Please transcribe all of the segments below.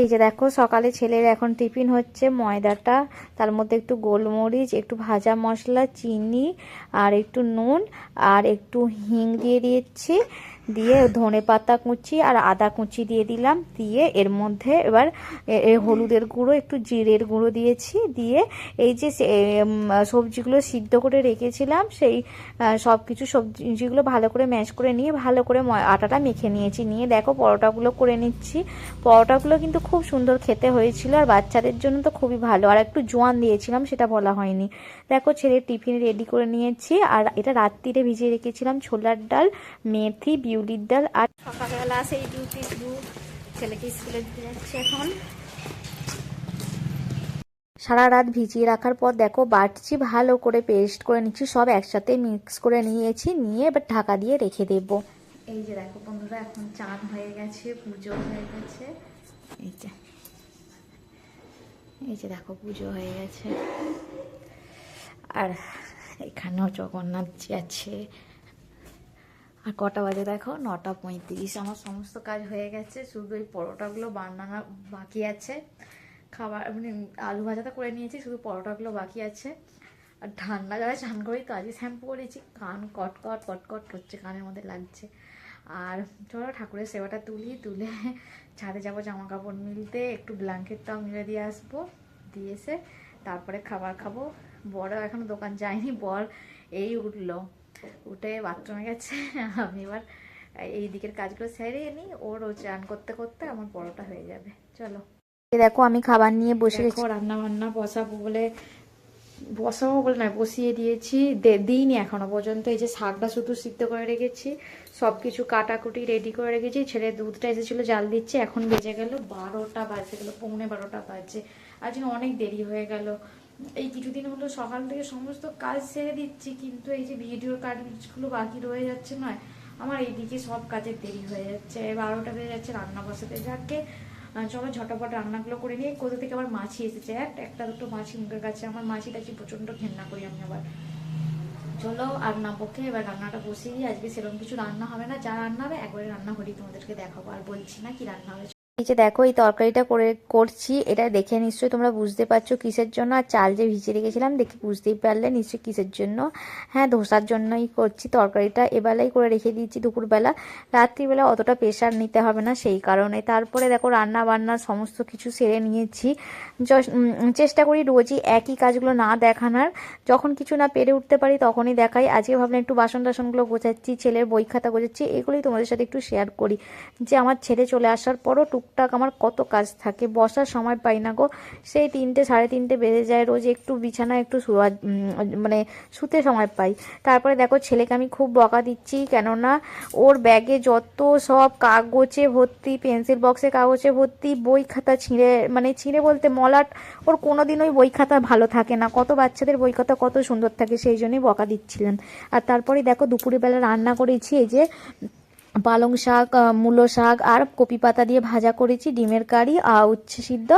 এই যে দেখো, সকালে ছেলের এখন টিফিন হচ্ছে ময়দাটা। তার মধ্যে একটু গোলমরিচ, একটু ভাজা মশলা, চিনি আর একটু নুন আর একটু হিং দিয়ে দিয়েছি। দিয়ে ধনে পাতা কুচি আর আদা কুচি দিয়ে দিলাম। দিয়ে এর মধ্যে এবার হলুদের গুঁড়ো, একটু জিরের গুঁড়ো দিয়েছি। দিয়ে এই যে সবজিগুলো সিদ্ধ করে রেখেছিলাম, সেই সব কিছু সবজিগুলো ভালো করে ম্যাশ করে নিয়ে, ভালো করে আটাটা মেখে নিয়েছি। নিয়ে দেখো পরোটাগুলো করে নিচ্ছি। পরোটাগুলো কিন্তু খুব সুন্দর খেতে হয়েছিল আর বাচ্চাদের জন্য তো খুবই ভালো। আর একটু জোয়ান দিয়েছিলাম, সেটা বলা হয়নি। দেখো ছেলের টিফিন রেডি করে নিয়েছি। আর এটা রাত্রিরে ভিজিয়ে রেখেছিলাম ছোলার ডাল, মেথি বিউলির ডাল আর সকালবেলা সেই ডিউটি শুরু ছেলেকে স্কুলে দিতে যাচ্ছে এখন। সারা রাত ভিজিয়ে রাখার পর দেখো বাটছি ভালো করে পেস্ট করে নিচ্ছি সব একসাথে মিক্স করে নিয়েছি নিয়ে এবার ঢাকা দিয়ে রেখে দেব। এই যে দেখো বন্ধুরা এখন চান হয়ে গেছে পুজো হয়ে গেছে। এই যে এই যে দেখো পুজো হয়ে গেছে। আর এখানেও জগন্নাথজি আছে। আর কটা বাজে দেখো? নটা পঁয়ত্রিশ। আমার সমস্ত কাজ হয়ে গেছে। শুধু এই পরোটাগুলো বানানো বাকি আছে। খাবার মানে আলু ভাজাটা করে নিয়েছি, শুধু পরোটাগুলো বাকি আছে। আর ঠান্ডা জলে চান করেই তো আজকে শ্যাম্পু করেছি। কান কট কট কট কট করছে কানের মধ্যে লাগছে। আর চলো ঠাকুরের সেবাটা তুলি, তুলে ছাদে যাব জামা কাপড় মিলতে। একটু ব্ল্যাঙ্কেটটাও মিলে দিয়ে আসব। দিয়ে এসে তারপরে খাবার খাব। বড় এখনও দোকান যায়নি, বর এই উঠল। উঠে বাথরুমে গেছে। আমি এবার এই দিকের কাজগুলো সেরে নিই ওর ও চান করতে করতে আমার বড়টা হয়ে যাবে। চলো। দেখো আমি খাবার নিয়ে বসে গেছি। রান্না বান্না বসাবো বলে বসাবো বলে নয় বসিয়ে দিয়েছি। দিইনি এখনও পর্যন্ত। এই যে শাকটা শুধু সিদ্ধ করে রেখেছি সব কিছু কাটাকুটি রেডি করে রেখেছি। ছেলে দুধটা এসেছিল জাল দিচ্ছে এখন বেজে গেল বারোটা বাজে গেল পৌনে বারোটা বাজে আজকে অনেক দেরি হয়ে গেল। এই কিছুদিন হলো সকাল থেকে সমস্ত কাজ সেরে দিচ্ছি, কিন্তু এই যে ভিডিওর কাজগুলো বাকি রয়ে যাচ্ছে নয়, আমার এইদিকে সব কাজের দেরি হয়ে যাচ্ছে। বারোটা বেজে যাচ্ছে, রান্না বসাতে যাকে চলো ঝটাপট রান্নাগুলো করে নিয়ে, কোথা থেকে আবার মাছি এসেছে? এক, একটা দুটো মাছি মুখের কাছে, আমার মাছি টাছি প্রচণ্ড ঘেন্না করি আমি আবার। চলো, আর না পক্ষে এবার রান্নাটা বসিয়ে আজকে সেরকম কিছু রান্না হবে না। যা রান্না হবে, একবারে রান্না করি তোমাদেরকে দেখাবো। আর বলছি না কি রান্না হবে এই যে দেখো, এই তরকারিটা করে, করছি। এটা দেখে নিশ্চয়ই তোমরা বুঝতে পারছ কিসের জন্য। আর চাল যে ভিজিয়ে রেখেছিলাম, দেখে বুঝতেই পারলে নিশ্চয়ই কিসের জন্য। হ্যাঁ ধোসার জন্যই করছি তরকারিটা। এবেলাই করে রেখে দিয়েছি দুপুরবেলা। রাত্রিবেলা অতটা প্রেশার নিতে হবে না সেই কারণে। তারপরে দেখো রান্না বান্নার সমস্ত কিছু সেরে নিয়েছি। চেষ্টা করি রোজই একই কাজগুলো না দেখানোর। যখন কিছু না পেরে উঠতে পারি তখনই দেখাই। আজকে ভাবলাম একটু বাসন টাসনগুলো গোছাচ্ছি, ছেলের বই খাতা গোছাচ্ছি, এগুলোই তোমাদের সাথে একটু শেয়ার করি। যে আমার ছেলে চলে আসার পরও টুকটাক আমার কত কাজ থাকে বসার সময় পাই না গো। সেই তিনটে সাড়ে তিনটে বেজে যায় রোজ একটু বিছানা একটু শোয়া উম, মানে শুতে সময় পাই। তারপরে দেখো ছেলেকে আমি খুব বকা দিচ্ছি কেননা ওর ব্যাগে যত সব কাগজে ভর্তি পেন্সিল বক্সে কাগজে ভর্তি বই খাতা ছিঁড়ে মানে ছিঁড়ে বলতে মলাট ওর কোনোদিনই বই খাতা ভালো থাকে না। কত বাচ্চাদের বই খাতা কত সুন্দর থাকে সেই জন্যই বকা দিচ্ছিলেন। আর তারপরে দেখো দুপুরের বেলা রান্না করেছি এই যে পালং শাক মূলো শাক আর কপি পাতা দিয়ে ভাজা করেছি, ডিমের কারি আর উচ্ছে সিদ্ধ।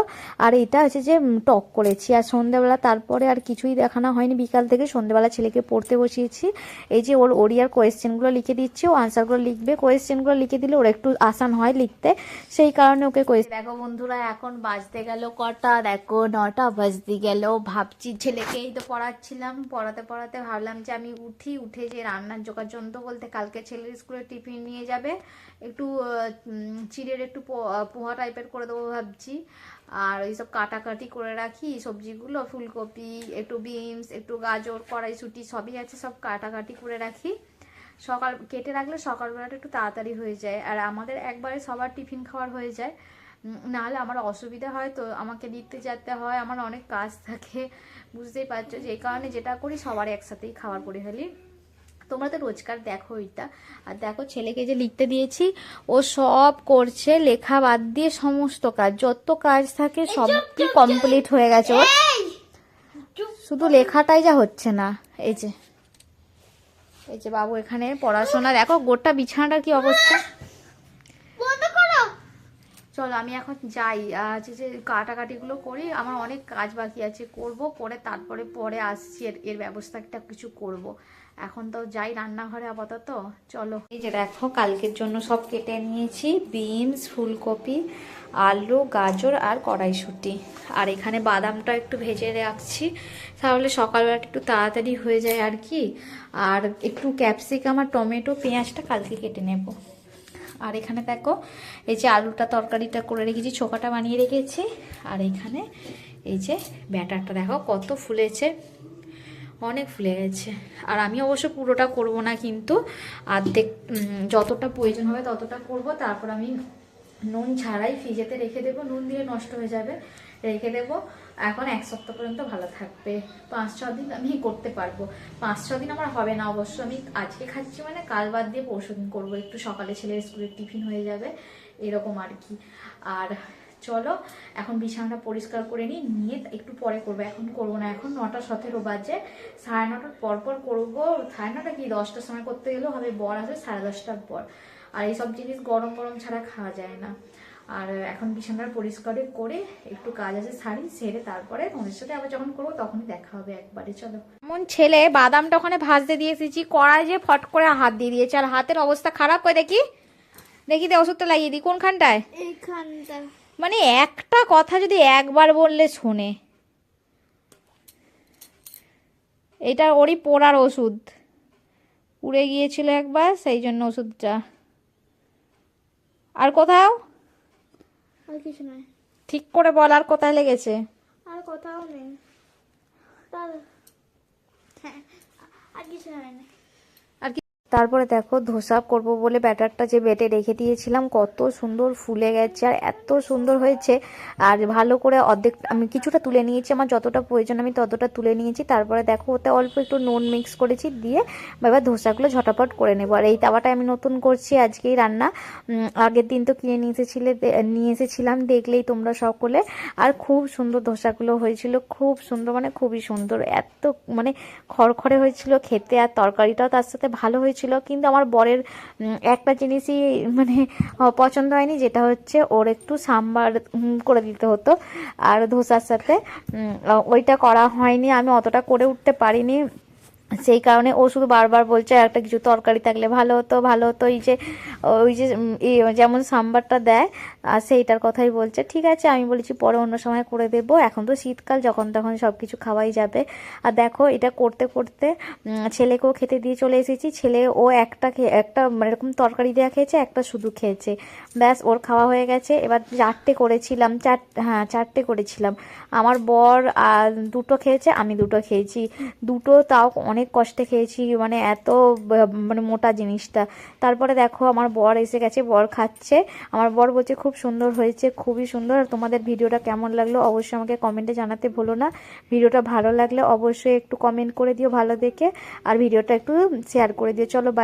আর এটা হচ্ছে যে টক করেছি। আর সন্ধ্যাবেলা তারপরে আর কিছুই দেখানো হয়নি। বিকাল থেকে সন্ধ্যাবেলা ছেলেকে পড়তে বসিয়েছি। এই যে ওর ওরিয়ার কোয়েশ্চেনগুলো লিখে দিচ্ছি। ও আনসারগুলো লিখবে। কোয়েশ্চেনগুলো লিখে দিলে ওর একটু আসান হয় লিখতে। সেই কারণে ওকে কোয়েশ্চেন দেখো বন্ধুরা, এখন বাজতে গেল কটা? দেখো নটা বাজতে গেল। ভাবছি ছেলেকেই তো পড়াচ্ছিলাম। পড়াতে পড়াতে ভাবলাম যে আমি উঠি, উঠে যে রান্নার যন্ত্র বলতে কালকে ছেলের স্কুলে টিফিন নিয়ে যাবে। একটু চিড়ের একটু পোহা টাইপের করে দেবো ভাবছি। আর এইসব কাটাকাটি করে রাখি সবজিগুলো, ফুলকপি, একটু বিনস, একটু গাজর, কড়াইশুটি, সবই আছে, সব কাটাকাটি করে রাখি। সকাল, কেটে রাখলে সকালবেলাটা একটু তাড়াতাড়ি হয়ে যায়। আর আমাদের একবারে সবার টিফিন খাওয়ার হয়ে যায়। নাহলে আমার অসুবিধা হয় তো আমাকে দিতে যেতে হয়, আমার অনেক কাজ থাকে। বুঝতেই পারছ যে কারণে যেটা করি সবার একসাথেই খাবার করে ফেলি তোমরা তো রোজকার দেখো ওইটা আর দেখো ছেলেকে যে লিখতে দিয়েছি ও সব করছে লেখা বাদ দিয়ে সমস্ত কাজ। যত কাজ থাকে সবই কমপ্লিট হয়ে গেছে ওর। শুধু লেখাটাই যা হচ্ছে না। এই যে এই যে বাবু এখানে পড়াশোনা দেখো গোটা বিছানাটার কি অবস্থা? চলো আমি এখন যাই। আজ যে কাটাকাটিগুলো করি, আমার অনেক কাজ বাকি আছে, করব, করে তারপরে পরে আসছি, এর এর ব্যবস্থাটা কিছু করব। এখন তো যাই রান্নাঘরে আপাতত, চলো। এই যে দেখো, কালকের জন্য সব কেটে নিয়েছি, বিনস, ফুলকপি, আলু, গাজর আর কড়াইশুঁটি। আর এখানে বাদামটা একটু ভেজে রাখছি, তাহলে সকালবেলা একটু তাড়াতাড়ি হয়ে যায় আর কি। আর একটু ক্যাপসিকাম আর টমেটো, পেঁয়াজটা কালকে কেটে নেব। আর এখানে দেখো, এই যে আলুটা তরকারিটা করে রেখেছি, ছোকাটা বানিয়ে রেখেছি। আর এখানে এই যে ব্যাটারটা দেখো, কত ফুলেছে, অনেক ফুলে গেছে। আর আমি অবশ্য পুরোটা করব না, কিন্তু অর্ধেক যতটা প্রয়োজন হবে ততটা করব। তারপর আমি নুন ছাড়াই ফ্রিজেতে রেখে দেবো। নুন দিয়ে নষ্ট হয়ে যাবে, রেখে দেবো। এখন এক সপ্তাহ পর্যন্ত ভালো থাকবে। পাঁচ, ছ দিন আমি করতে পারব। পাঁচ, ছ দিন আমার হবে না অবশ্য। আমি আজকে খাচ্ছি মানে কাল বাদ দিয়ে পরশু দিন করব। একটু সকালে ছেলের স্কুলের টিফিন হয়ে যাবে। এরকম আর কি। আর চলো, এখন বিছানাটা পরিষ্কার করে নিই। নিয়ে একটু পরে করব। এখন করব না। এখন নটা সতেরো বাজে। সাড়ে নটার পর পর করব। সাড়ে নটা কি? দশটার সময় করতে গেলেও হবে। বর আসবে সাড়ে দশটার পর। আর এইসব জিনিস গরম গরম ছাড়া খাওয়া যায় না। আর এখন বিছানাটা পরিষ্কার করে একটু কাজ আছে শাড়ি সেরে তারপরে তোমাদের সাথে আবার যখন করব তখনই দেখা হবে একবারে চলো। এমন ছেলে বাদামটা ওখানে ভাজতে দিয়ে এসেছি কড়াই যে ফট করে হাত দিয়ে দিয়েছে আর হাতের অবস্থা খারাপ করে দেখি। দেখি দে ওষুধটা লাগিয়ে দিই কোনখানটায়? এইখানটা। মানে একটা কথা যদি একবার বললে শোনে। এটা ওরই পোড়ার ওষুধ। উড়ে গিয়েছিল একবার সেই জন্য ওষুধটা। আর কোথাও? আর কিছু নয়। ঠিক করে বল আর কোথায় লেগেছে? আর কোথাও নেই। হ্যাঁ আর কিছু হয় না তারপরে দেখো ধোসা করব বলে ব্যাটারটা যে বেটে রেখে দিয়েছিলাম, কত সুন্দর ফুলে গেছে আর এত সুন্দর হয়েছে। আর ভালো করে অর্ধেক, আমি কিছুটা তুলে নিয়েছি, আমার যতটা প্রয়োজন আমি ততটা তুলে নিয়েছি। তারপরে দেখো ওতে অল্প একটু নুন মিক্স করেছি, দিয়ে এবার ধোসাগুলো ঝটাপট করে নেব। আর এই তাওয়াটা আমি নতুন করছি আজকেই রান্না। আগের দিন তো কিনে নিয়ে এসেছিলে নিয়ে এসেছিলাম, দেখলেই তোমরা সকলে। আর খুব সুন্দর ধোসাগুলো হয়েছিল, খুব সুন্দর মানে খুবই সুন্দর। এত মানে খড়খড়ে হয়েছিল খেতে, আর তরকারিটাও তার সাথে ভালো হয়েছিল। কিন্তু আমার বরের একটা জিনিসই মানে পছন্দ হয়নি, যেটা হচ্ছে ওর একটু সাম্বার করে দিতে হতো, আর ধোসার সাথে ওইটা করা হয়নি, আমি অতটা করে উঠতে পারিনি। সেই কারণে ও শুধু বারবার বলছে একটা কিছু তরকারি থাকলে ভালো হতো ভালো হতো। এই যে, ওই যে যেমন সাম্বারটা দেয়, আর সেইটার কথাই বলছে। ঠিক আছে, আমি বলেছি পরে অন্য সময় করে দেব। এখন তো শীতকাল, যখন তখন সব কিছু খাওয়াই যাবে। আর দেখো, এটা করতে করতে ছেলেকেও খেতে দিয়ে চলে এসেছি। ছেলে, ও একটা একটা এরকম তরকারি দেওয়া খেয়েছে, একটা শুধু খেয়েছে। ব্যাস, ওর খাওয়া হয়ে গেছে। এবার চারটে করেছিলাম, চার হ্যাঁ চারটে করেছিলাম। আমার বর দুটো খেয়েছে, আমি দুটো খেয়েছি। দুটো তাও অনেক কষ্টে খেয়েছি মানে এত মানে মোটা জিনিসটা। তারপরে দেখো আমার বর এসে গেছে, বর খাচ্ছে। আমার বর বলছে, খুব সুন্দর হয়েছে, খুবই সুন্দর। আর তোমাদের ভিডিওটা কেমন লাগল অবশ্যই আমাকে কমেন্টে জানাতে ভুলো না। ভিডিওটা ভালো লাগলে অবশ্যই একটু কমেন্ট করে দিও ভালো দেখে। আর ভিডিওটা একটু শেয়ার করে দিও। চলো বাই